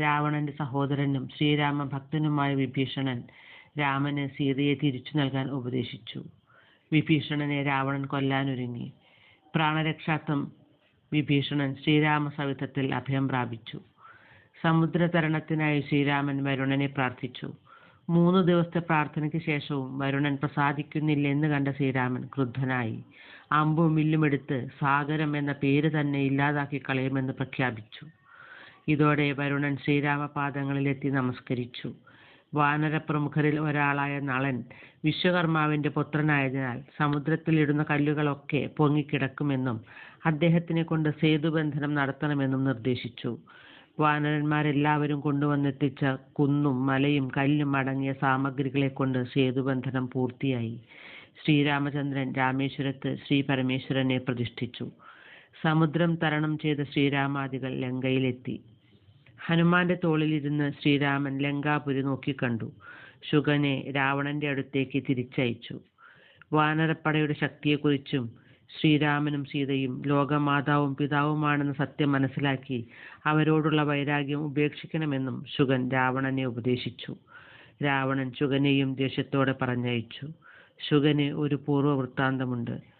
രാവണന്റെ സഹോദരനും ശ്രീരാമ ഭക്തനുമായ വിഭീഷണൻ രാമന് സീതയെ തിരിച്ചു നൽകാൻ ഉപദേശിച്ചു. വിഭീഷണനെ രാവണൻ കൊല്ലാൻ ഒരുങ്ങി. പ്രാണരക്ഷാർത്ഥം വിഭീഷണൻ ശ്രീരാമ സവിധത്തിൽ അഭയം പ്രാപിച്ചു. സമുദ്രതരണത്തിനായി ശ്രീരാമൻ വരുണനെ പ്രാർത്ഥിച്ചു. മൂന്ന് ദിവസത്തെ പ്രാർത്ഥനയ്ക്ക് ശേഷവും വരുണൻ പ്രസാദിക്കുന്നില്ലെന്ന് കണ്ട ശ്രീരാമൻ ക്രുദ്ധനായി. അമ്പും വില്ലുമെടുത്ത് സാഗരം എന്ന പേര് തന്നെ ഇല്ലാതാക്കി കളയുമെന്ന് പ്രഖ്യാപിച്ചു. ഇതോടെ വരുണൻ ശ്രീരാമപാദങ്ങളിലെത്തി നമസ്കരിച്ചു. വാനരപ്രമുഖരിൽ ഒരാളായ നളൻ വിശ്വകർമാവിന്റെ പുത്രനായതിനാൽ സമുദ്രത്തിലിടുന്ന കല്ലുകളൊക്കെ പൊങ്ങിക്കിടക്കുമെന്നും അദ്ദേഹത്തിനെ കൊണ്ട് സേതുബന്ധനം നടത്തണമെന്നും നിർദ്ദേശിച്ചു. വാനരന്മാരെല്ലാവരും കൊണ്ടുവന്നെത്തിച്ച കുന്നും മലയും കല്ലും അടങ്ങിയ സാമഗ്രികളെ കൊണ്ട് സേതുബന്ധനം പൂർത്തിയായി. ശ്രീരാമചന്ദ്രൻ രാമേശ്വരത്ത് ശ്രീ പരമേശ്വരനെ പ്രതിഷ്ഠിച്ചു. സമുദ്രം തരണം ചെയ്ത ശ്രീരാമാദികൾ ലങ്കയിലെത്തി. ഹനുമാന്റെ തോളിലിരുന്ന് ശ്രീരാമൻ ലങ്കാപുരി നോക്കിക്കണ്ടു ശുഗനെ രാവണന്റെ അടുത്തേക്ക് തിരിച്ചയച്ചു. വാനരപ്പടയുടെ ശക്തിയെക്കുറിച്ചും ശ്രീരാമനും സീതയും ലോകമാതാവും പിതാവുമാണെന്ന സത്യം മനസ്സിലാക്കി അവരോടുള്ള വൈരാഗ്യം ഉപേക്ഷിക്കണമെന്നും ശുഗൻ രാവണനെ ഉപദേശിച്ചു. രാവണൻ ശുഗനെയും ദേഷ്യത്തോടെ പറഞ്ഞയച്ചു. ശുഗന് ഒരു പൂർവ വൃത്താന്തമുണ്ട്.